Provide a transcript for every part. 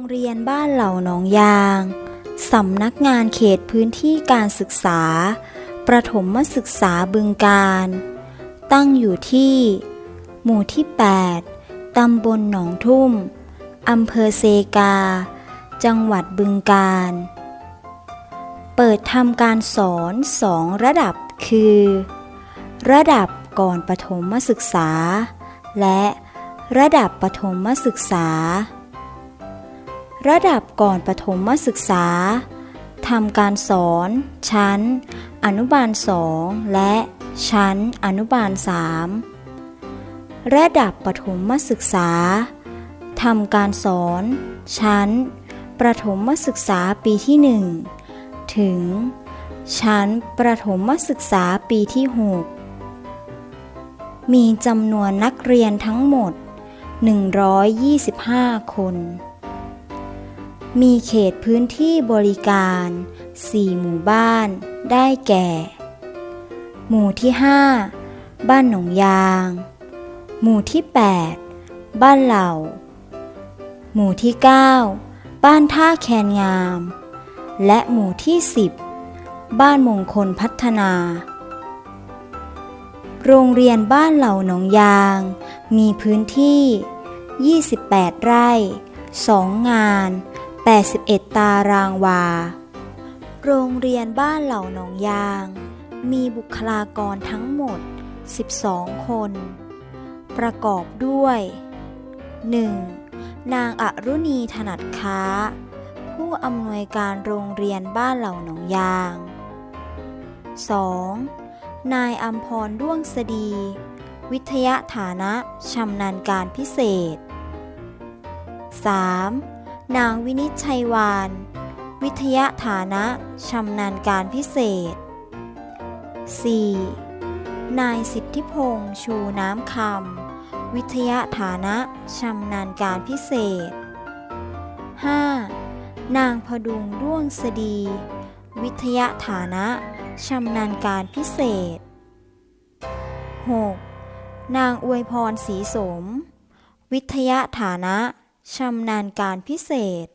งเรียนบ้านเหล่าหนองยาง สำนักงานเขตพื้นที่การศึกษา ประถมศึกษาบึงการ ตั้งอยู่ที่ หมู่ที่ 8 ตำบลหนองทุ่ม อำเภอเซกา จังหวัดบึงการ เปิดทำการสอนสองระดับคือ ระดับก่อนประถมศึกษา และระดับประถมศึกษา ระดับก่อนประถมศึกษาทำการสอน ชั้น อนุบาล2และชั้นอนุบาล3ระดับประถมศึกษาทำการสอน ชั้น ประถมศึกษาปีที่1ถึง ชั้นประถมศึกษาปีที่ 6 มีจำนวนนักเรียนทั้งหมด 125 คน มีเขตพื้นที่บริการ 4 หมู่บ้าน ได้แก่ หมู่ที่ 5 บ้านหนองยาง หมู่ที่ 8 บ้านเหล่า หมู่ที่ 9 บ้านท่าแคนงาม และหมู่ที่ 10 บ้านมงคลพัฒนา โรงเรียนบ้านเหล่าหนองยาง มีพื้นที่ 28 ไร่ 2 งาน 81 ตารางวา โรงเรียนบ้านเหล่าหนองยาง มีบุคลากรทั้งหมด 12 คน ประกอบด้วย 1. นางอรุณีถนัดค้า ผู้อำนวยการโรงเรียนบ้านเหล่าหนองยาง 2. นายอัมพรด้วงสดี วิทยาฐานะชำนาญการพิเศษ 3. นางวินิจชัยวาน วิทยาฐานะชำนาญการพิเศษ 4. นายสิทธิพงษ์ชูน้ำคำวิทยาฐานะชำนาญการพิเศษ 5. นางพดุงด้วงสดี วิทยาฐานะชำนาญการพิเศษ 6. นางอวยพรศรีสม วิทยาฐานะ ชำนาญการพิเศษ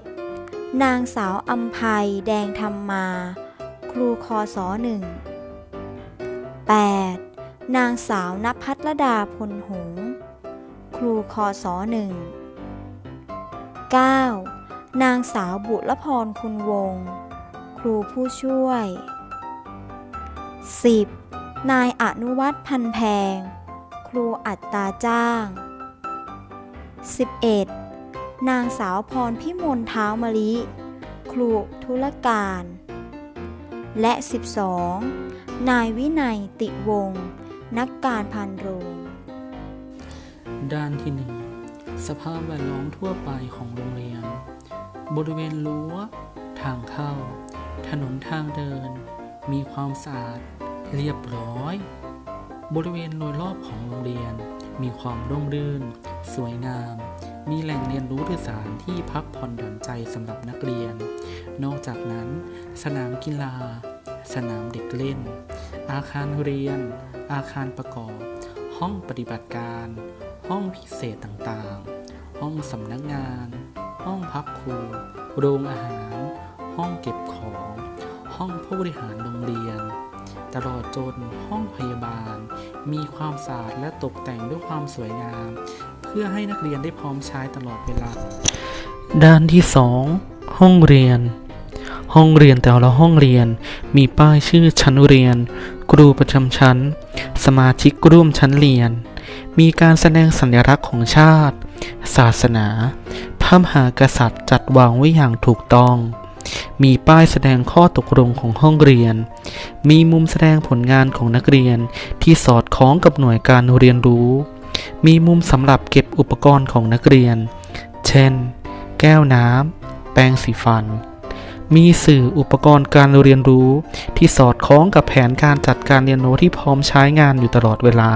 7. นางสาวอัมภัยแดงธรรมมา ครูคอสอหนึ่ง 8. นางสาวนภัทรดาพลหง ครูคอสอหนึ่ง 9. นางสาวบุรพรคุณวงศ์ครูผู้ช่วย 10. นายอนุวัฒน์พันแพง ครูอัตราจ้าง 11. นางสาวพรพิมลเท้ามะลิ ครูธุรการ และ 12. นายวินัยติวงศ์นักการพันโรง ด้านที่หนึ่งสภาพแวดล้อมทั่วไปของโรงเรียน บริเวณรั้ว ทางเข้า ถนนทางเดิน มีความสะอาด เรียบร้อย บริเวณโดยรอบของโรงเรียน มีความร่มรื่น สวยงาม มีแหล่งเรียนรู้หรือสานที่พักผ่อนหย่อนใจสำหรับนักเรียน นอกจากนั้น สนามกีฬา สนามเด็กเล่น อาคารเรียน อาคารประกอบ ห้องปฏิบัติการ ห้องพิเศษต่างๆ ห้องสำนักงาน ห้องพักครู โรงอาหาร ห้องเก็บของ ห้องผู้บริหารโรงเรียนตลอดจนห้องพยาบาล มีความสะอาดและตกแต่งด้วยความสวยงาม พื่อให้นักเรียนได้พร้อมใช้ตลอดเวลา ด้านที่ 2 ห้องเรียน ห้องเรียนแต่ละห้องเรียน มีป้ายชื่อชั้นเรียน ครูประจำชั้น สมาชิกร่วมชั้นเรียน มีการแสดงสัญลักษณ์ของชาติ ศาสนาพระมหากษัตริย์จัดวางไว้อย่างถูกต้องมีป้ายแสดงข้อตกลงของห้องเรียน มีมุมแสดงผลงานของนักเรียนที่สอดคล้องกับหน่วยการเรียนรู้ มีมุมสำหรับเก็บอุปกรณ์ของนักเรียน เช่น แก้วน้ำ แปรงสีฟัน มีสื่ออุปกรณ์การเรียนรู้ที่สอดคล้องกับแผนการจัดการเรียนรู้ที่พร้อมใช้งานอยู่ตลอดเวลา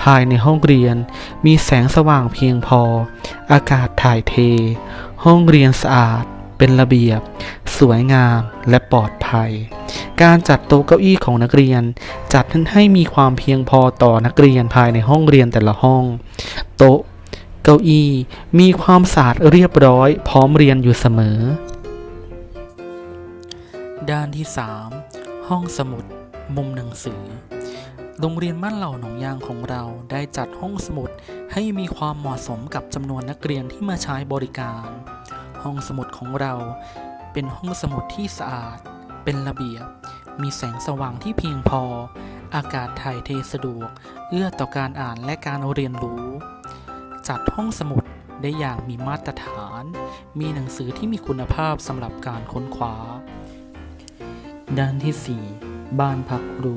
ภายในห้องเรียนมีแสงสว่างเพียงพอ อากาศถ่ายเท ห้องเรียนสะอาด เป็นระเบียบ สวยงามและปลอดภัย การจัดโต๊ะเก้าอี้ของนักเรียน จัดให้มีความเพียงพอต่อนักเรียนภายในห้องเรียนแต่ละห้อง โต๊ะ เก้าอี้ มีความสะอาดเรียบร้อย พร้อมเรียนอยู่เสมอ ด้านที่ 3 ห้องสมุด มุมหนังสือ โรงเรียนบ้านเหล่าหนองยางของเราได้จัดห้องสมุดให้มีความเหมาะสมกับจำนวนนักเรียนที่มาใช้บริการ ห้องสมุดของเราเป็นห้องสมุดที่สะอาด เป็นระเบียบ มีแสงสว่างที่เพียงพอ อากาศถ่ายเทสะดวก เอื้อต่อการอ่านและการเรียนรู้ จัดห้องสมุดได้อย่างมีมาตรฐาน มีหนังสือที่มีคุณภาพสำหรับการค้นคว้า ด้านที่ 4 บ้านพักครู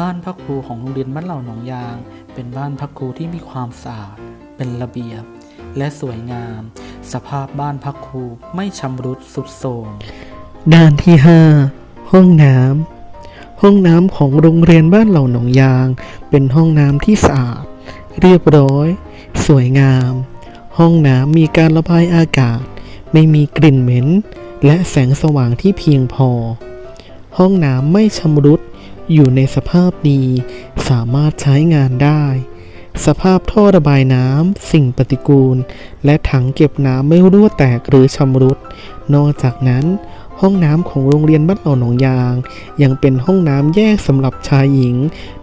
บ้านพักครูของโรงเรียนบ้านเหล่าหนองยาง เป็นบ้านพักครูที่มีความสะอาด เป็นระเบียบ และสวยงาม สภาพบ้านพักครูไม่ชำรุดสุดโทรมด้านที่ 5 ห้องน้ำห้องน้ำของโรงเรียนบ้านเหล่าหนองยาง เป็นห้องน้ำที่สะอาด เรียบร้อย สวยงาม ห้องน้ำมีการระบายอากาศ ไม่มีกลิ่นเหม็น และแสงสว่างที่เพียงพอ ห้องน้ำไม่ชำรุด อยู่ในสภาพดี สามารถใช้งานได้ สภาพท่อระบายน้ำ สิ่งปฏิกูล และถังเก็บน้ำไม่รั่วแตกหรือชำรุด นอกจากนั้น ห้องน้ำของโรงเรียนบ้านเหล่าหนองยาง ยังเป็นห้องน้ำแยกสำหรับชายหญิง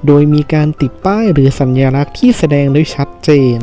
โดยมีการติดป้ายหรือสัญลักษณ์ที่แสดงได้ชัดเจน